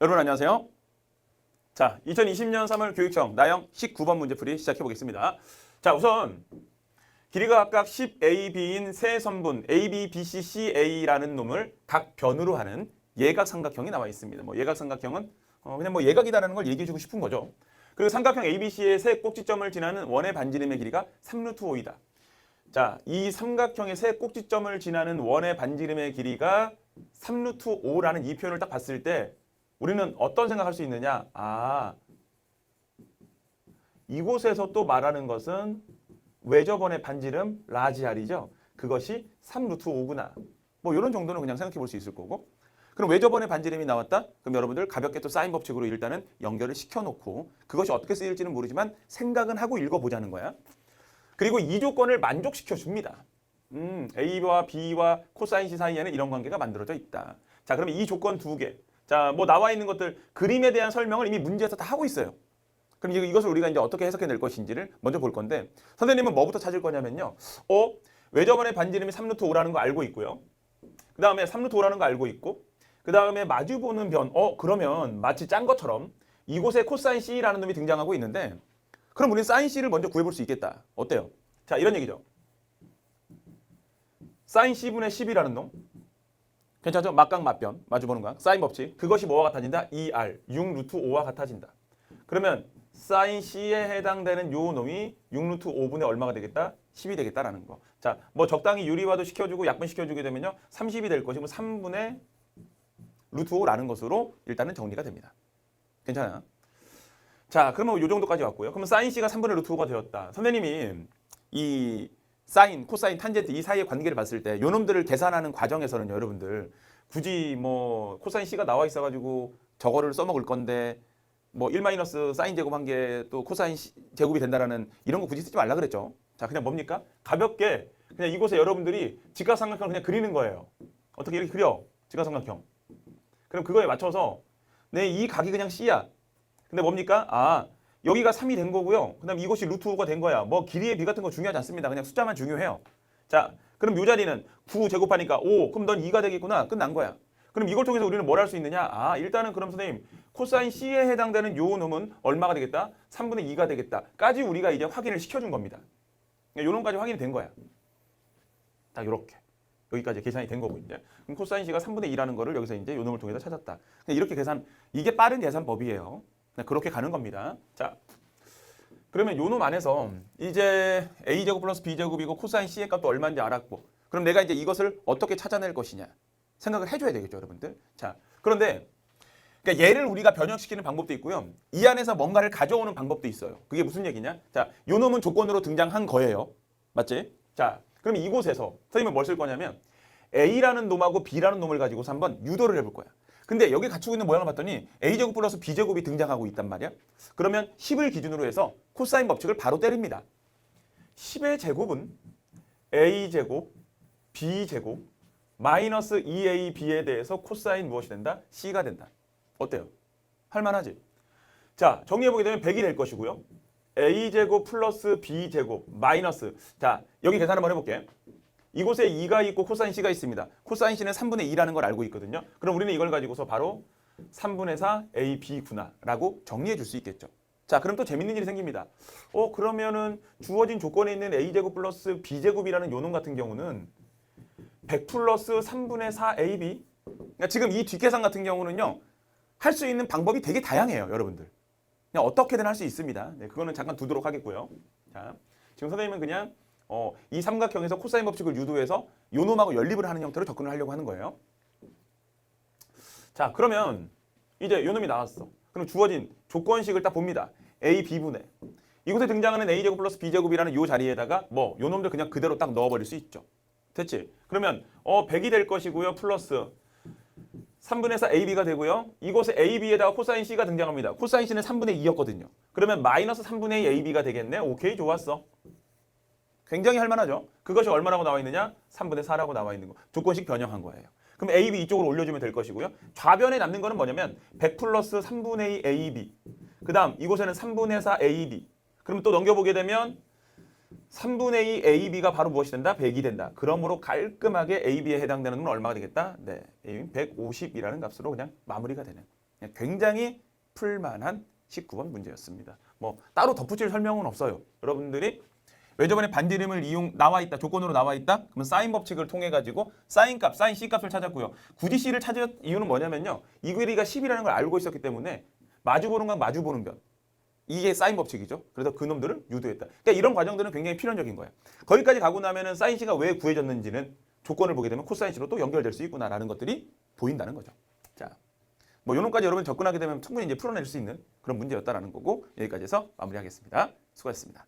여러분 안녕하세요. 자, 2020년 3월 교육청 나영 19번 문제풀이 시작해 보겠습니다. 자, 우선 길이가 각각 10AB인 세 선분 AB, BC, CA라는 놈을 각 변으로 하는 예각 삼각형이 나와 있습니다. 뭐 예각 삼각형은 어, 그냥 뭐 예각이다라는 걸 얘기해 주고 싶은 거죠. 그리고 삼각형 ABC의 세 꼭지점을 지나는 원의 반지름의 길이가 3루트 5이다. 자, 이 삼각형의 세 꼭지점을 지나는 원의 반지름의 길이가 3루트 5라는 이 표현을 딱 봤을 때 우리는 어떤 생각할 수 있느냐? 아, 이곳에서 또 말하는 것은 외접원의 반지름 라지 R이죠. 그것이 3루트 5구나. 뭐 이런 정도는 그냥 생각해 볼 수 있을 거고. 그럼 외접원의 반지름이 나왔다? 그럼 여러분들 가볍게 또 사인 법칙으로 일단은 연결을 시켜놓고 그것이 어떻게 쓰일지는 모르지만 생각은 하고 읽어보자는 거야. 그리고 이 조건을 만족시켜 줍니다. 음, A와 B와 코사인 C 사이에는 이런 관계가 만들어져 있다. 자, 그러면 이 조건 두 개. 자, 뭐 나와 있는 것들 그림에 대한 설명을 이미 문제에서 다 하고 있어요. 그럼 이것을 우리가 이제 어떻게 해석해 낼 것인지를 먼저 볼 건데 선생님은 뭐부터 찾을 거냐면요. 어, 외접원의 반지름이 3루트 5라는 거 알고 있고요. 그 다음에 3루트 5라는 거 알고 있고 그 다음에 마주보는 변, 어, 그러면 마치 짠 것처럼 이곳에 코사인 C라는 놈이 등장하고 있는데 그럼 우리는 사인 C를 먼저 구해볼 수 있겠다. 어때요? 자, 이런 얘기죠. 사인 C분의 10이라는 놈. 괜찮죠? 막각 맞변, 마주보는 각, 사인 법칙. 그것이 뭐와 같아진다? 2R, 6 루트 5와 같아진다. 그러면 사인 C에 해당되는 요 놈이 6 루트 5분의 얼마가 되겠다? 10이 되겠다라는 거. 자, 뭐 적당히 유리화도 시켜주고 약분 시켜주게 되면요. 30이 될 것이고 3분의 루트 5라는 것으로 일단은 정리가 됩니다. 괜찮아요? 자, 그러면 요 정도까지 왔고요. 그러면 사인 C가 3분의 루트 5가 되었다. 선생님이 이 사인, 코사인, 탄젠트 이 사이의 관계를 봤을 때 요놈들을 계산하는 과정에서는 여러분들 굳이 뭐 코사인 C가 나와 있어 가지고 저거를 써먹을 건데 뭐 1 마이너스 사인 제곱 한개또 코사인 C 제곱이 된다라는 이런 거 굳이 쓰지 말라 그랬죠. 자, 그냥 뭡니까? 가볍게 그냥 이곳에 여러분들이 직각삼각형을 그냥 그리는 거예요. 어떻게 이렇게 그려? 직각삼각형. 그럼 그거에 맞춰서 내 이 각이 그냥 C야. 근데 뭡니까? 아, 여기가 3이 된 거고요. 그 다음 이곳이 루트 5가 된 거야. 뭐 길이의 비 같은 거 중요하지 않습니다. 그냥 숫자만 중요해요. 자, 그럼 요 자리는 9 제곱하니까 5. 그럼 넌 2가 되겠구나. 끝난 거야. 그럼 이걸 통해서 우리는 뭘 할 수 있느냐? 아, 일단은 그럼 선생님 코사인 C에 해당되는 요 놈은 얼마가 되겠다? 3분의 2가 되겠다.까지 우리가 이제 확인을 시켜준 겁니다. 요 놈까지 확인이 된 거야. 딱 요렇게. 여기까지 계산이 된 거고 이제. 그럼 코사인 C가 3분의 2라는 거를 여기서 이제 요 놈을 통해서 찾았다. 이렇게 계산 이게 빠른 계산법이에요. 그냥 그렇게 가는 겁니다. 자. 그러면 요놈 안에서 이제 a 제곱 플러스 b 제곱이고 코사인 c의 값도 얼마인지 알았고 그럼 내가 이제 이것을 어떻게 찾아낼 것이냐 생각을 해줘야 되겠죠, 여러분들. 자, 그런데 그러니까 얘를 우리가 변형시키는 방법도 있고요. 이 안에서 뭔가를 가져오는 방법도 있어요. 그게 무슨 얘기냐? 자, 요 놈은 조건으로 등장한 거예요. 맞지? 자, 그럼 이곳에서 선생님은 뭘 쓸 거냐면 A라는 놈하고 B라는 놈을 가지고서 한번 유도를 해볼 거야. 근데 여기 갖추고 있는 모양을 봤더니 A제곱 플러스 B제곱이 등장하고 있단 말이야. 그러면 10을 기준으로 해서 코사인 법칙을 바로 때립니다. 10의 제곱은 A제곱, B제곱, 마이너스 2AB에 대해서 코사인 무엇이 된다? C가 된다. 어때요? 할만하지? 자, 정리해보게 되면 100이 될 것이고요. A제곱 플러스 B제곱 마이너스 자, 여기 계산 한번 해볼게. 이곳에 2가 있고 코사인 C가 있습니다. 코사인 C는 3분의 2라는 걸 알고 있거든요. 그럼 우리는 이걸 가지고서 바로 3분의 4 A, B구나 라고 정리해 줄 수 있겠죠. 자, 그럼 또 재밌는 일이 생깁니다. 어, 그러면은 주어진 조건에 있는 A제곱 플러스 B제곱이라는 요놈 같은 경우는 100 플러스 3분의 4 AB 그러니까 지금 이 뒷계산 같은 경우는요. 할 수 있는 방법이 되게 다양해요, 여러분들. 그냥 어떻게든 할 수 있습니다. 네, 그거는 잠깐 두도록 하겠고요. 자, 지금 선생님은 그냥 어, 이 삼각형에서 코사인 법칙을 유도해서 요놈하고 연립을 하는 형태로 접근을 하려고 하는 거예요. 자, 그러면 이제 요놈이 나왔어. 그럼 주어진 조건식을 딱 봅니다. A, B분의 이곳에 등장하는 A제곱 플러스 B제곱이라는 요 자리에다가 뭐 요놈들 그냥 그대로 딱 넣어버릴 수 있죠. 됐지? 그러면 어 100이 될 것이고요. 플러스 3분의 4 AB가 되고요. 이곳에 AB에다가 코사인 C가 등장합니다. 코사인 C는 3분의 2였거든요. 그러면 마이너스 3분의 2 AB가 되겠네. 오케이, 좋았어. 굉장히 할만하죠. 그것이 얼마라고 나와 있느냐? 3분의 4라고 나와 있는 거. 조건식 변형한 거예요. 그럼 AB 이쪽으로 올려주면 될 것이고요. 좌변에 남는 거는 뭐냐면 100 플러스 3분의 2 AB. 그 다음 이곳에는 3분의 4 AB. 그럼 또 넘겨보게 되면 3분의 2 AB가 바로 무엇이 된다? 100이 된다. 그러므로 깔끔하게 AB에 해당되는 건 얼마가 되겠다? 네, 150이라는 값으로 그냥 마무리가 되는 굉장히 풀만한 19번 문제였습니다. 뭐 따로 덧붙일 설명은 없어요. 여러분들이 외접원의 반지름을 이용 나와 있다 조건으로 나와 있다? 그러면 사인 법칙을 통해 가지고 사인 값 사인 c 값을 찾았고요. 굳이 c를 찾은 이유는 뭐냐면요. 이 길이가 10이라는 걸 알고 있었기 때문에 마주 보는 각 마주 보는 변 이게 사인 법칙이죠. 그래서 그 놈들을 유도했다. 그러니까 이런 과정들은 굉장히 필연적인 거예요. 거기까지 가고 나면은 사인 c가 왜 구해졌는지는 조건을 보게 되면 코사인 c로 또 연결될 수 있구나라는 것들이 보인다는 거죠. 자 뭐 요놈까지 여러분 접근하게 되면 충분히 이제 풀어낼 수 있는 그런 문제였다라는 거고 여기까지 해서 마무리하겠습니다. 수고하셨습니다